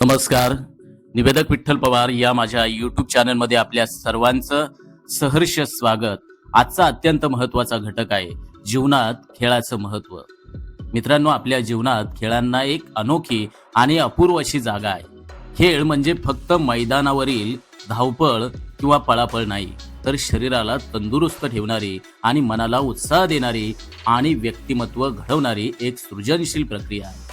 नमस्कार. निवेदक विठ्ठल पवार या माझ्या युट्यूब चॅनलमध्ये आपल्या सर्वांचं सहर्ष स्वागत. आजचा अत्यंत महत्त्वाचा घटक आहे जीवनात खेळाचं महत्त्व मित्रांनो आपल्या जीवनात खेळांना एक अनोखी आणि अपूर्व अशी जागा आहे. खेळ म्हणजे फक्त मैदानावरील धावपळ किंवा पळापळ नाही तर शरीराला तंदुरुस्त ठेवणारी आणि मनाला उत्साह देणारी आणि व्यक्तिमत्व घडवणारी एक सृजनशील प्रक्रिया आहे.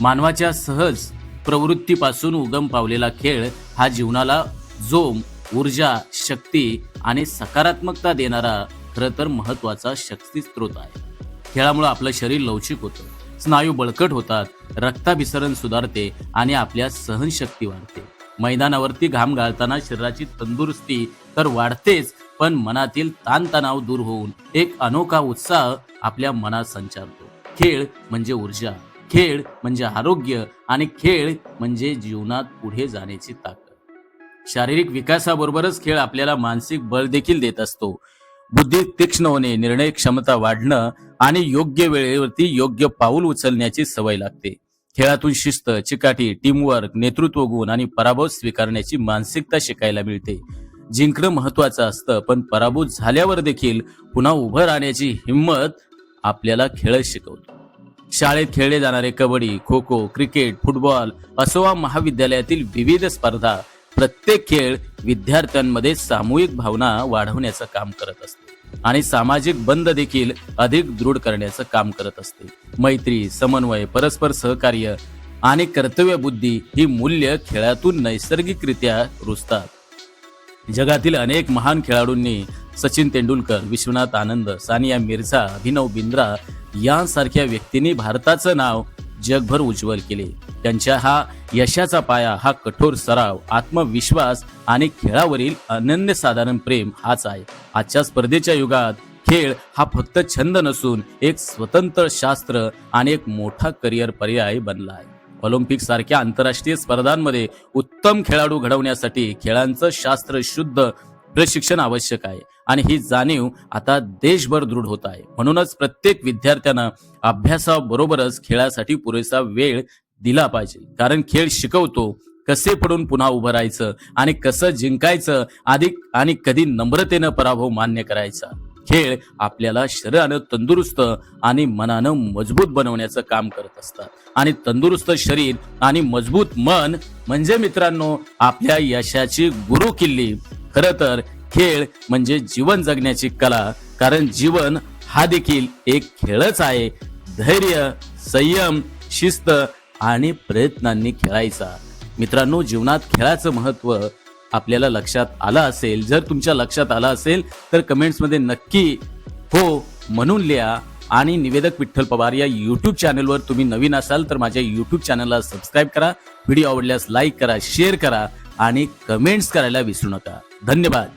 मानवाच्या सहज प्रवृत्तीपासून उगम पावलेला खेळ हा जीवनाला जोम ऊर्जा शक्ती आणि सकारात्मकता देणारा खरं तर महत्त्वाचा शक्ती स्रोत आहे. खेळामुळे आपलं शरीर लवचिक होतं. स्नायू बळकट होतात रक्ताभिसरण सुधारते आणि आपल्या सहनशक्ती वाढते. मैदानावरती घाम गाळताना शरीराची तंदुरुस्ती तर वाढतेच पण मनातील ताणतणाव दूर होऊन एक अनोखा उत्साह आपल्या मनात संचारतो. खेळ म्हणजे ऊर्जा. खेळ म्हणजे आरोग्य आणि खेळ म्हणजे जीवनात पुढे जाण्याची ताकद. शारीरिक विकासाबरोबरच खेळ आपल्याला मानसिक बळ देखील देत असतो. बुद्धी तीक्ष्ण होणे निर्णय क्षमता वाढणं आणि योग्य वेळेवरती योग्य पाऊल उचलण्याची सवय लागते. खेळातून शिस्त चिकाटी टीमवर्क नेतृत्व गुण आणि पराभव स्वीकारण्याची मानसिकता शिकायला मिळते. जिंकणं महत्वाचं असतं पण पराभूत झाल्यावर देखील पुन्हा उभं राहण्याची हिंमत आपल्याला खेळ शिकवतो. शाळेत खेळले जाणारे कबड्डी खो खो क्रिकेट फुटबॉल असो वा महाविद्यालयातील विविध स्पर्धा प्रत्येक खेळ विद्यार्थ्यांमध्ये सामूहिक भावना वाढवण्याचं काम करत असते. आणि सामाजिक बंध देखील अधिक दृढ करण्याचं काम करत असते. मैत्री समन्वय परस्पर सहकार्य आणि कर्तव्य बुद्धी ही मूल्य खेळातून नैसर्गिकरित्या रुजतात. जगातील अनेक महान खेळाडूंनी सचिन तेंडुलकर विश्वनाथ आनंद सानिया मिर्झा अभिनव बिंद्रा यांसारख्या व्यक्तींनी भारताचं नाव जगभर उज्ज्वल केले. त्यांच्या हा यशाचा पाया हा कठोर सराव आत्मविश्वास आणि खेळावरील अनन्यसाधारण प्रेम हाच आहे. आजच्या स्पर्धेच्या युगात खेळ हा फक्त छंद नसून एक स्वतंत्र शास्त्र आणि एक मोठा करिअर पर्याय बनला आहे. ऑलिम्पिक सारख्या आंतरराष्ट्रीय स्पर्धांमध्ये उत्तम खेळाडू घडवण्यासाठी खेळांचं शास्त्र शुद्ध प्रशिक्षण आवश्यक आहे. आणि ही जाणीव आता देशभर दृढ होत आहे. म्हणूनच प्रत्येक विद्यार्थ्यानं अभ्यासाबरोबरच खेळासाठी पुरेसा वेळ दिला पाहिजे. कारण खेळ शिकवतो कसे पडून पुन्हा उभं राहायचं आणि कसं जिंकायचं अधिक आणि कधी नम्रतेनं पराभव मान्य करायचा. खेळ आपल्याला शरीरानं तंदुरुस्त आणि मनानं मजबूत बनवण्याचं काम करत असतात. आणि तंदुरुस्त शरीर आणि मजबूत मन म्हणजे मित्रांनो आपल्या यशाची गुरु किल्ली खरं तर खेळ म्हणजे जीवन जगण्याची कला कारण जीवन हा देखील एक खेळच आहे. धैर्य संयम शिस्त आणि प्रयत्नांनी खेळायचा. मित्रांनो जीवनात खेळाचं महत्त्व आपल्याला लक्षात आलं असेल जर तुमच्या लक्षात आलं असेल तर कमेंट्समध्ये नक्की हो म्हणून लिहा. आणि निवेदक विठ्ठल पवार या यूट्यूब चॅनलवर तुम्ही नवीन असाल तर माझ्या यूट्यूब चॅनलला सबस्क्राईब करा. व्हिडिओ आवडल्यास लाईक करा शेअर करा आणि कमेंट्स करायला विसरू नका. धन्यवाद.